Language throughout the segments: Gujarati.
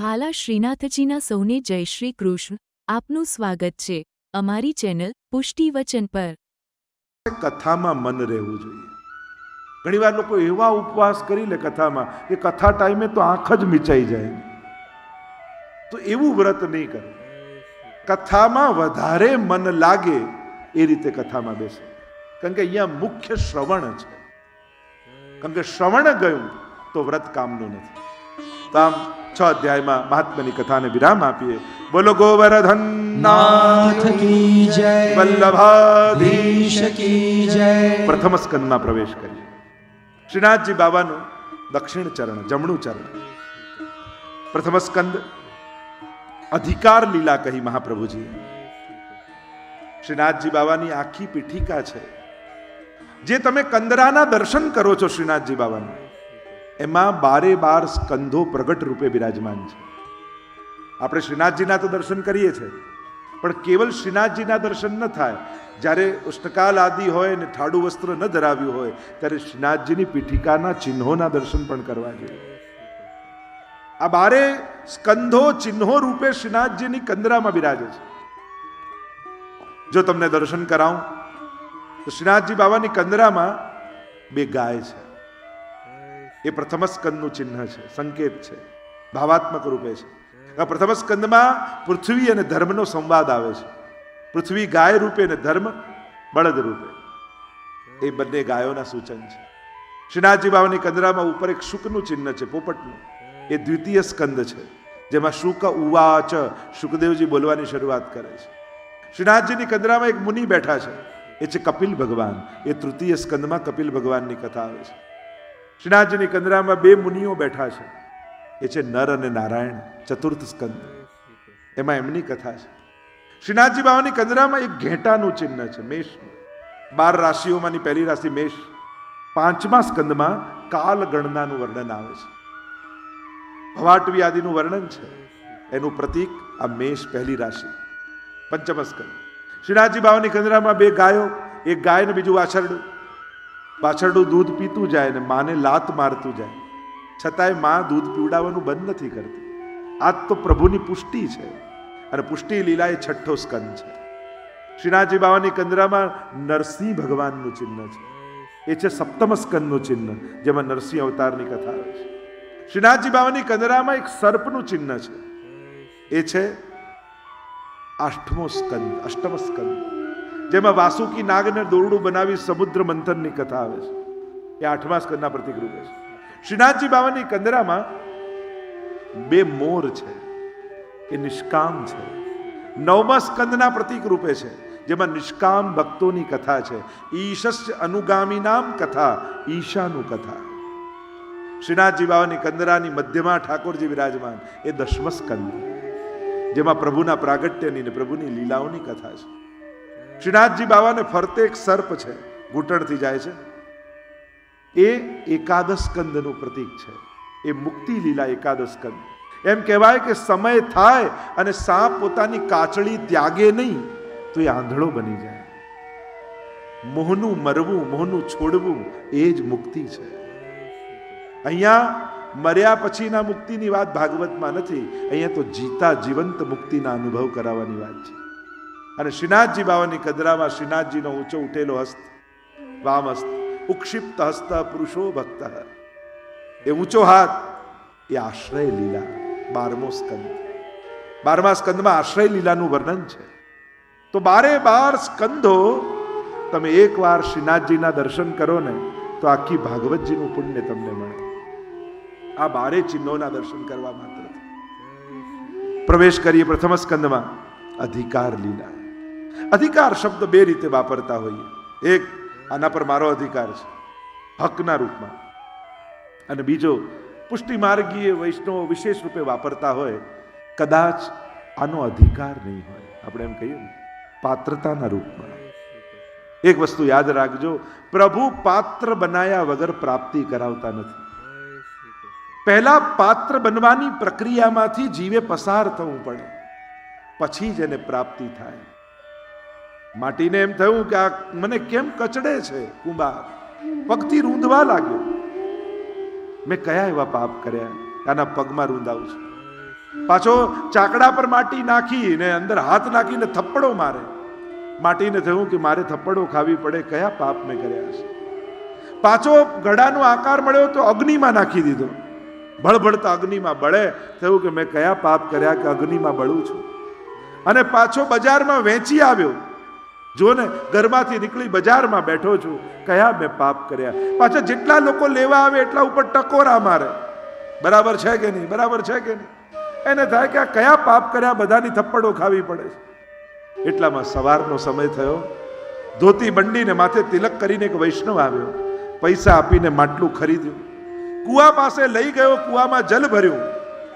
વહાલા શ્રીનાથજીના સૌને જય શ્રી કૃષ્ણ. આપનું સ્વાગત છે. અમારી ચેનલ પુષ્ટિ વચન પર. કથામાં મન રહેવું જોઈએ. ઘણીવાર લોકો એવા ઉપવાસ કરી લે કથામાં કે કથા ટાઈમે તો આંખ જ મીચાઈ જાય તો એવું વ્રત નહીં કરે. કથામાં વધારે મન લાગે એ રીતે કથામાં બેસે. કારણ કે અહીંયા મુખ્ય શ્રવણ છે. કારણ કે શ્રવણ ગયું તો વ્રત કામનું નથી. તો આમ છ અધ્યાયમાં મહાત્માની કથાને વિરામ આપીએ. બોલો ગોવર્ધન નાથ કી જય વલ્લભાધીશ કી જય. પ્રથમ સ્કંદમાં પ્રવેશ કરીએ. શ્રીનાથજી બાબાનું દક્ષિણ ચરણ જમણું ચરણ. પ્રથમ સ્કંદ અધિકાર લીલા કહી મહાપ્રભુજી શ્રીનાથજી બાબાની આખી પીઠિકા છે. જે તમે કંદરાના દર્શન કરો છો શ્રીનાથજી બાબાના. એમાં બારે બાર સ્કંધો પ્રગટ રૂપે બિરાજમાન છે. આપણે શ્રીનાથજીના તો દર્શન કરીએ છીએ, પણ કેવલ શ્રીનાથજીના દર્શન ન થાય. જ્યારે ઉષ્ણકાલ આદિ હોય ને ઠાડું વસ્ત્ર ન ધરાવ્યું હોય, ત્યારે શ્રીનાથજીની પીઠિકાના ચિહ્નોના દર્શન પણ કરવા જોઈએ. આ બારે સ્કંધો ચિહ્નો રૂપે શ્રીનાથજીની કંદરામાં બિરાજે છે. જો તમને દર્શન કરાવું, તો શ્રીનાથજી બાબાની કંદરામાં બે ગાય છે. એ પ્રથમ સ્કંદનું ચિહ્ન છે, સંકેત છે, ભાવાત્મક રૂપે છે. આ પ્રથમ સ્કંદમાં પૃથ્વી અને ધર્મનો સંવાદ આવે છે. પૃથ્વી ગાય રૂપે અને ધર્મ બળદ રૂપે. એ બંને ગાયોના સૂચન છે. શ્રીનાથજી બાબાની કંદરામાં ઉપર એક શુકનું ચિહ્ન છે, પોપટનું. એ દ્વિતીય સ્કંદ છે, જેમાં શુક ઉવાચ શુકદેવજી બોલવાની શરૂઆત કરે છે. શ્રીનાથજીની કંદરામાં એક મુનિ બેઠા છે. એ છે કપિલ ભગવાન. એ તૃતીય સ્કંદમાં કપિલ ભગવાનની કથા આવે છે. શ્રીનાથજીની કંદરામાં બે મુનિઓ બેઠા છે. એ છે નર અને નારાયણ, ચતુર્થ સ્કંદ. એમાં એમની કથા છે. શ્રીનાથજી બાવાની કંદરામાં એક ઘેટાનું ચિહ્ન છે, મેષ. બાર રાશિઓમાંની પહેલી રાશિ મેષ. પાંચમા સ્કંદમાં કાલ ગણનાનું વર્ણન આવે છે. ભવાટવી આદિનું વર્ણન છે. એનું પ્રતીક આ મેષ પહેલી રાશિ. પંચમ સ્કંદ. શ્રીનાથજી બાવાની કંદરામાં બે ગાયો, એક ગાય ને બીજું વાછરડું. વાછરડું દૂધ પીતું જાય ને માને લાત મારતું જાય. છતાંયમાં દૂધ પીવડાવવાનું બંધ નથી કરતી. આ તો પ્રભુની પુષ્ટિ છે અને પુષ્ટિ લીલા એ છઠ્ઠો સ્કંદ છે. શ્રીનાથજી બાવાની કંદરામાં નરસિંહ ભગવાનનું ચિહ્ન છે. એ છે સપ્તમ સ્કંદનું ચિહ્ન, જેમાં નરસિંહ અવતારની કથા આવે છે. શ્રીનાથજી બાવાની કંદરામાં એક સર્પનું ચિહ્ન છે. એ છે આઠમો સ્કંદ, અષ્ટમ સ્કંદ. જેમાં વાસુકી નાગને દોરડું બનાવી સમુદ્ર મંથનની કથા આવે છે. એ આઠમા સ્કંદના પ્રતિક રૂપે છે. શ્રીનાથજી બાવાની કંદરામાં બે મોર છે. એ નિષ્કામ છે. નવમા સ્કંદના પ્રતિક રૂપે છે, જેમાં નિષ્કામ ભક્તોની કથા છે. ઈશસ્ય અનુગામી નામ કથા, ઈશાનું કથા. શ્રીનાથજી બાવાની કંદરાની મધ્યમાં ઠાકોરજી વિરાજમાન એ દશમ સ્કંદ. જેમાં પ્રભુના પ્રાગટ્યની ને પ્રભુની લીલાઓની કથા છે. શ્રીનાથજી બાબાને ફરતે એક સર્પ છે, ઘૂંટણથી જાય છે. એ એકાદશ કંદનું પ્રતીક છે. એ મુક્તિ લીલા એકાદશ કંદ એમ કહેવાય કે સમય થાય અને સાપ પોતાની કાચળી ત્યાગે નહીં, તો એ આંધળો બની જાય. મોહનું મરવું, મોહનું છોડવું, એ જ મુક્તિ છે. અહીંયા મર્યા પછીના મુક્તિની વાત ભાગવતમાં નથી. અહીંયા તો જીતા જીવંત મુક્તિના અનુભવ કરાવવાની વાત છે. અને શ્રીનાથજી બાવાની કદરામાં શ્રીનાથજીનો ઊંચો ઉઠેલો હસ્ત, વામ હસ્ત, ઉક્ષિપ્ત હસ્ત પુરુષો ભક્ત. એ ઊંચો હાથ, એ આશ્રય લીલા, બારમો સ્કંદ. બારમા સ્કંદમાં આશ્રય લીલાનું વર્ણન છે. તો બારે બાર સ્કંદો તમે એકવાર શ્રીનાથજીના દર્શન કરો ને તો આખી ભાગવતજીનું પુણ્ય તમને મળે. આ બારે ચિહ્નોના દર્શન કરવા માત્ર. પ્રવેશ કરીએ પ્રથમ સ્કંદમાં, અધિકાર લીલા. અધિકાર શબ્દ બે રીતે વાપરતા હોઈએ. એક, આના પર મારો અધિકાર છે. હકના રૂપમાં. અને બીજો પુષ્ટિ માર્ગીય વૈષ્ણવો વિશેષ રૂપે વાપરતા હોય, કદાચ આનો અધિકાર નહીં હોય. આપણે એમ કહીએ ને, પાત્રતાના રૂપમાં. એક વસ્તુ યાદ રાખજો, પ્રભુ પાત્ર બનાયા વગર પ્રાપ્તિ કરાવતા નથી. પહેલા પાત્ર બનવાની પ્રક્રિયામાંથી જીવે પસાર થવું પડે. પછી જ એને પ્રાપ્તિ થાય. માટીને એમ થયું કે આ મને કેમ કચડે છે કુંભાર? પગથી રૂંધવા લાગ્યો. મેં કયા એવા પાપ કર્યા? આના પગમાં રૂંધાવું છું. પાછો ચાકડા પર માટી નાખી ને અંદર હાથ નાખીને થપ્પડો મારે. માટીને થયું કે મારે થપ્પડો ખાવી પડે, કયા પાપ મેં કર્યા છે પાછો ગળાનો આકાર મળ્યો તો અગ્નિમાં નાખી દીધો. ભળભળતા અગ્નિમાં બળે, થયું કે મેં કયા પાપ કર્યા કે અગ્નિમાં બળું છું? અને પાછો બજારમાં વેચી આવ્યો. જો ને ઘરમાંથી નીકળી બજારમાં બેઠો છું, કયા મેં પાપ કર્યા? પાછા જેટલા લોકો લેવા આવે એટલા ઉપર ટકોરા મારે. બરાબર છે કે નહીં? બરાબર છે કે નહીં? એને થાય કે આ કયા પાપ કર્યા, બધાની થપ્પડો ખાવી પડે છે. એટલામાં સવારનો સમય થયો. ધોતી બંડીને માથે તિલક કરીને એક વૈષ્ણવ આવ્યો. પૈસા આપીને માટલું ખરીદ્યું. કુવા પાસે લઈ ગયો, કુવામાં જલ ભર્યું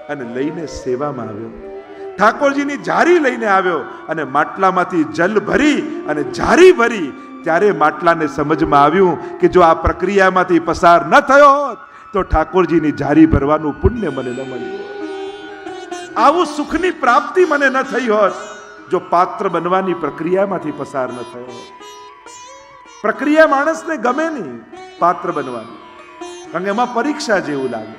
અને લઈને સેવામાં આવ્યો. ઠાકોરજીની જારી લઈને આવ્યો અને માટલામાંથી જલ ભરી અને જારી ભરી ત્યારે માટલાને સમજમાં આવ્યું કે જો આ પ્રક્રિયામાંથી પસાર ન થયો હોત, તો ઠાકોરજીની જારી ભરવાનું પુણ્ય મને ન મળ્યું આવું સુખની પ્રાપ્તિ મને ન થઈ હોત, જો પાત્ર બનવાની પ્રક્રિયામાંથી પસાર ન થયો હોત. પ્રક્રિયા માણસને ગમે નહીં, પાત્ર બનવાની. કારણ કે એમાં પરીક્ષા જેવું લાગે.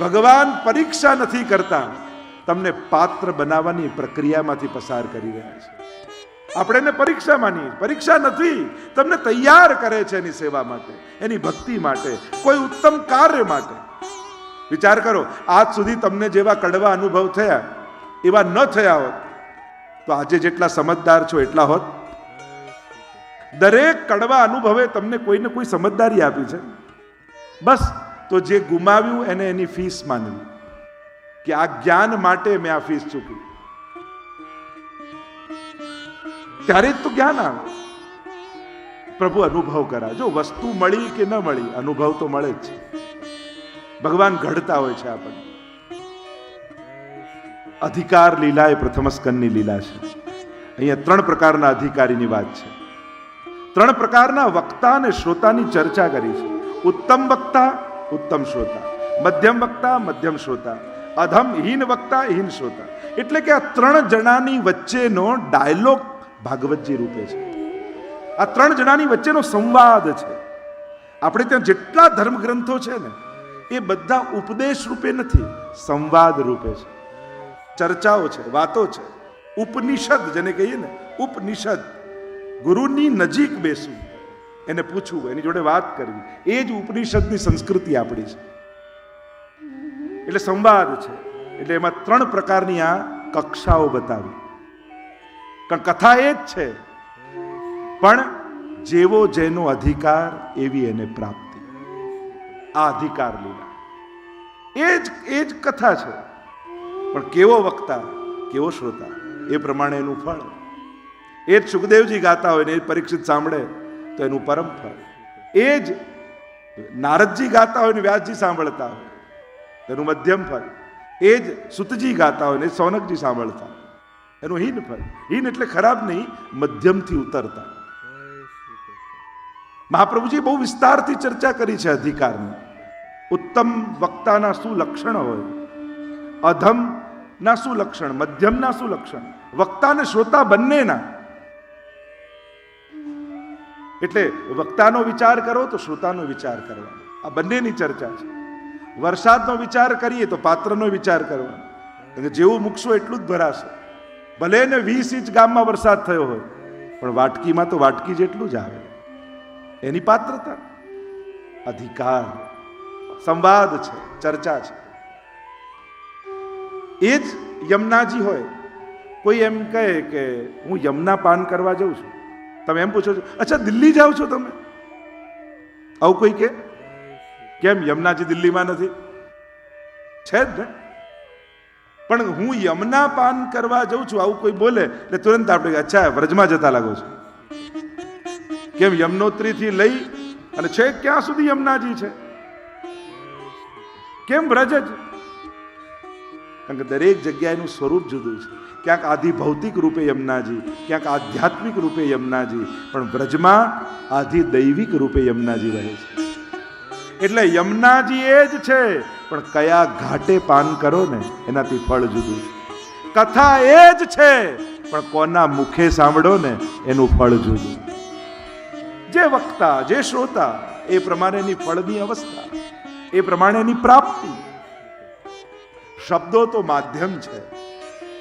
ભગવાન પરીક્ષા નથી કરતા, તમને પાત્ર બનાવવાની પ્રક્રિયામાંથી પસાર કરી રહ્યા છે. આપણે એને પરીક્ષા માનીએ. પરીક્ષા નથી. તમને તૈયાર કરે છે એની સેવા માટે, એની ભક્તિ માટે, કોઈ ઉત્તમ કાર્ય માટે. વિચાર કરો, આજ સુધી તમને જેવા કડવા અનુભવ થયા, એવા ન થયા હોત, તો આજે જેટલા સમજદાર છો એટલા હોત. દરેક કડવા અનુભવે તમને કોઈને કોઈ સમજદારી આપી છે. બસ, તો જે ગુમાવ્યું એને એની ફીસ માનવી. કે આ જ્ઞાન માટે મેં આ ફીસ ચૂકી. ત્યારે જ તો જ્ઞાન આવે. પ્રભુ અનુભવ કરા જો વસ્તુ મળી કે ન મળી અનુભવ તો મળે જ છે. ભગવાન ઘડતા હોય છે આપણને. અધિકાર લીલા એ પ્રથમ સ્કનની લીલા છે. અહીંયા ત્રણ પ્રકારના અધિકારીની વાત છે. ત્રણ પ્રકારના વક્તા અને શ્રોતાની ચર્ચા કરી છે. ઉત્તમ વક્તા, ઉત્તમ શ્રોતા. મધ્યમ વક્તા, મધ્યમ શ્રોતા. અધમ હીન વક્તા, હીન શ્રોતા. એટલે કે આ ત્રણ જણાની વચ્ચેનો ડાયલોગ ભાગવતજી રૂપે છે. આ ત્રણ જણાની વચ્ચેનો સંવાદ છે. આપણે ત્યાં જેટલા ધર્મગ્રંથો છે ને, એ બધા ઉપદેશ રૂપે નથી, સંવાદ રૂપે છે. ચર્ચાઓ છે, વાતો છે. ઉપનિષદ જેને કહીએ ને, ઉપનિષદ. ગુરુની નજીક બેસવું, એને પૂછવું, એની જોડે વાત કરવી, એ જ ઉપનિષદની સંસ્કૃતિ આપણી છે. એટલે સંવાદ છે. એટલે એમાં ત્રણ પ્રકારની આ કક્ષાઓ બતાવી. કથા એ જ છે. પણ જેવો જેનો અધિકાર એવી એને પ્રાપ્તિ. આ અધિકાર લીલા. એ જ એ જ કથા છે. પણ કેવો વક્તા, કેવો શ્રોતા, એ પ્રમાણે એનું ફળ. એ જ સુખદેવજી ગાતા હોય ને એ પરીક્ષિત સાંભળે, તો એનું પરમ ફળ. એ જ નારદજી ગાતા હોય ને વ્યાસજી સાંભળતા હોય તેનું મધ્યમ ફળ. એ જ સુતજી ગાતા હોય ને સૌનકજી સાંભળતા હોય. એનું હીન હીન એટલે ખરાબ નહીં, મધ્યમથી ઉતરતા. મહાપ્રભુજી બહુ વિસ્તારથી ચર્ચા કરી છે અધિકારની. ઉત્તમ વક્તાના શું લક્ષણ હોય? અધમ ના શું લક્ષણ? મધ્યમના શું લક્ષણ? વક્તા અને શ્રોતા બંનેના. એટલે વક્તાનો વિચાર કરો તો શ્રોતાનો વિચાર કરવાનો. આ બંનેની ચર્ચા છે. વરસાદનો વિચાર કરીએ તો પાત્રનો વિચાર કરવાનો. જેવું મૂકશો એટલું જ ભરાશે. ભલે ને વીસ ઇંચ ગામમાં વરસાદ થયો હોય, પણ વાટકીમાં તો વાટકી જેટલું જ આવે. એની પાત્રતા, અધિકાર, સંવાદ છે, ચર્ચા છે. એ જ યમુનાજી હોય, કોઈ એમ કહે કે હું યમુના પાન કરવા જાઉં છું. તમે એમ પૂછો છો, અચ્છા, દિલ્હી જાઓ છો તમે? આવું કોઈ કે? કેમ યમુનાજી દિલ્હીમાં નથી? છે જ ને? પણ હું યમના પાન કરવા જાઉં છું, આવું કોઈ બોલે, એટલે તુરંત આપણે અચ્છા, વ્રજમાં જતા લાગો છો. કેમ, યમનોત્રીથી લઈ અને છે ક્યાં સુધી યમનાજી છે? કેમ વ્રજ જ? કારણ કે દરેક જગ્યાએનું સ્વરૂપ જુદું છે. ક્યાંક આધિ ભૌતિક રૂપે યમુનાજી, ક્યાંક આધ્યાત્મિક રૂપે યમુનાજી, પણ વ્રજમાં આધિ દૈવિક રૂપે યમુનાજી રહે છે. એટલે યમુનાજી એ જ છે. પણ કયા ઘાટે પાન કરો ને, એનાથી ફળ જુદું કથા એ જ છે, પણ કોના મુખે સાંભળો ને, એનું ફળ જુદું જે વક્તા, જે શ્રોતા, એ પ્રમાણેની ફળની અવસ્થા, એ પ્રમાણેની પ્રાપ્તિ. શબ્દો તો માધ્યમ છે.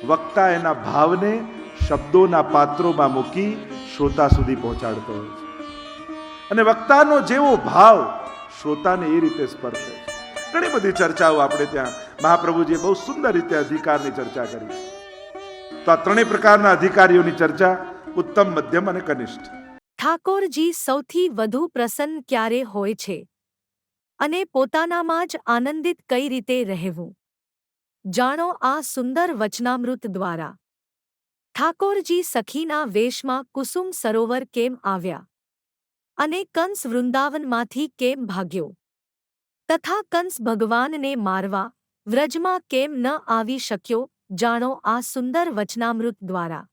વક્તા એના ભાવને શબ્દોના પાત્રોમાં મૂકી શ્રોતા સુધી પહોંચાડતો હોય છે. અને વક્તાનો જેવો ભાવ શ્રોતાને એ રીતે સ્પર્શે ઘણી બધી ચર્ચાઓ આપણે ત્યાં મહાપ્રભુજીએ બહુ સુંદર રીતે અધિકારની ચર્ચા કરી તો આ ત્રણેય પ્રકારના અધિકારીઓની ચર્ચા ઉત્તમ, મધ્યમ અને કનિષ્ઠ. ઠાકોરજી સૌથી વધુ પ્રસન્ન ક્યારે હોય છે? અને પોતાનામાં જ આનંદિત કઈ રીતે રહેવું? જાણો આ સુંદર વચનામૃત દ્વારા. ઠાકોરજી સખીના વેશમાં કુસુમ સરોવર કેમ આવ્યા? અને કંસ વૃંદાવનમાંથી કેમ ભાગ્યો? તથા કંસ ભગવાનને મારવા, વ્રજમાં કેમ ન આવી શક્યો? જાણો આ સુંદર વચનામૃત દ્વારા.